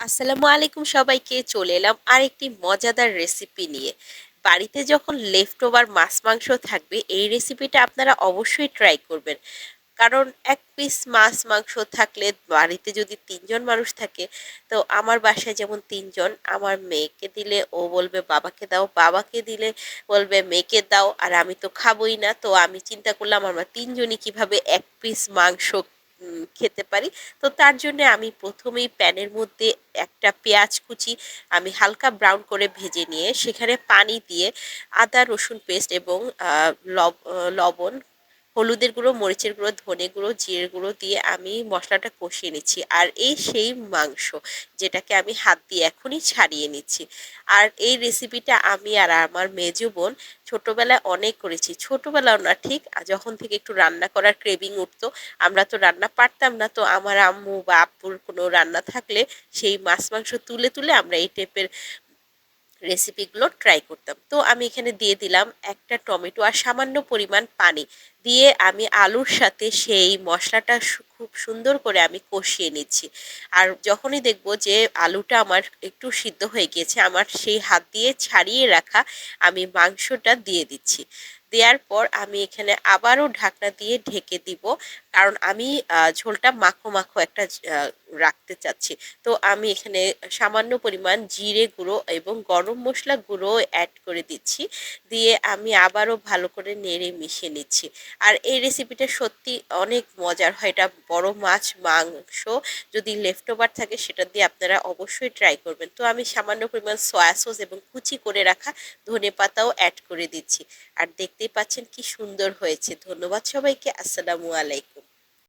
আসসালামু আলাইকুম সবাইকে, চলে এলাম আরেকটি মজাদার রেসিপি নিয়ে। বাড়িতে যখন লেফট ওভার মাছ, মাংস থাকবে, এই রেসিপিটা আপনারা অবশ্যই ট্রাই করবেন। কারণ এক পিস মাছ, মাংস থাকলে বাড়িতে যদি তিনজন মানুষ থাকে, তো আমার বাসায় যেমন তিনজন, আমার মেয়েকে দিলে ও বলবে, বাবাকে দাও, বাবাকে দিলে বলবে, মেয়েকে দাও, আর আমি তো খাবই না। তো আমি চিন্তা করলাম, আমরা তিনজনই কীভাবে এক পিস মাংস খেতে পারি। তো তার জন্য আমি প্রথমেই প্যানের মধ্যে একটা পেঁয়াজ কুচি আমি হালকা ব্রাউন করে ভেজে নিয়ে সেখানে পানি দিয়ে আদা, রসুন পেস্ট এবং লব- লবণ হলুদের গুঁড়ো, মরিচের গুঁড়ো, ধনে গুঁড়ো, জিরের গুঁড়ো দিয়ে আমি মশলাটা কষিয়ে নিচ্ছি। আর এই সেই মাংস যেটাকে আমি হাত দিয়ে এখনই ছাড়িয়ে নিচ্ছি। আর এই রেসিপিটা আমি আর আমার মেজো বোন ছোটোবেলায় অনেক করেছি। ছোটোবেলাও না, ঠিক যখন থেকে একটু রান্না করার ক্রেভিং উঠতো, আমরা তো রান্না পারতাম না। তো আমার আম্মু বা আব্বুর কোনো রান্না থাকলে সেই মাছ মাংস তুলে তুলে আমরা এই টাইপের রেসিপিগুলো ট্রাই করতাম। তো আমি এখানে দিয়ে দিলাম একটা টমেটো আর সামান্য পরিমাণ পানি। দিয়ে আমি আলুর সাথে সেই মশলাটা খুব সুন্দর করে আমি কষিয়ে নিচ্ছি। আর যখনই দেখব যে আলুটা আমার একটু সিদ্ধ হয়ে গিয়েছে, আমার সেই হাত দিয়ে ছাড়িয়ে রাখা আমি মাংসটা দিয়ে দিচ্ছি। দেওয়ার পর আমি এখানে আবারও ঢাকনা দিয়ে ঢেকে দিব। কারণ আমি ঝোলটা মাখো মাখো একটা রাখতে চাচ্ছি। তো আমি এখানে সামান্য পরিমাণ জিরে গুঁড়ো এবং গরম মশলা গুঁড়ো অ্যাড করে দিচ্ছি। দিয়ে আমি আবারও ভালো করে নেড়ে মিশিয়ে নিচ্ছি। আর এই রেসিপিটা সত্যি অনেক মজার হয়। এটা বড় মাছ, মাংস যদি লেফট ওভার থাকে সেটা দিয়ে আপনারা অবশ্যই ট্রাই করবেন। তো আমি সামান্য পরিমাণ সয়া সস এবং কুচি করে রাখা ধনে পাতাও অ্যাড করে দিচ্ছি। আর দেখতেই পাচ্ছেন কি সুন্দর হয়েছে। ধন্যবাদ সবাইকে। আসসালামু আলাইকুম।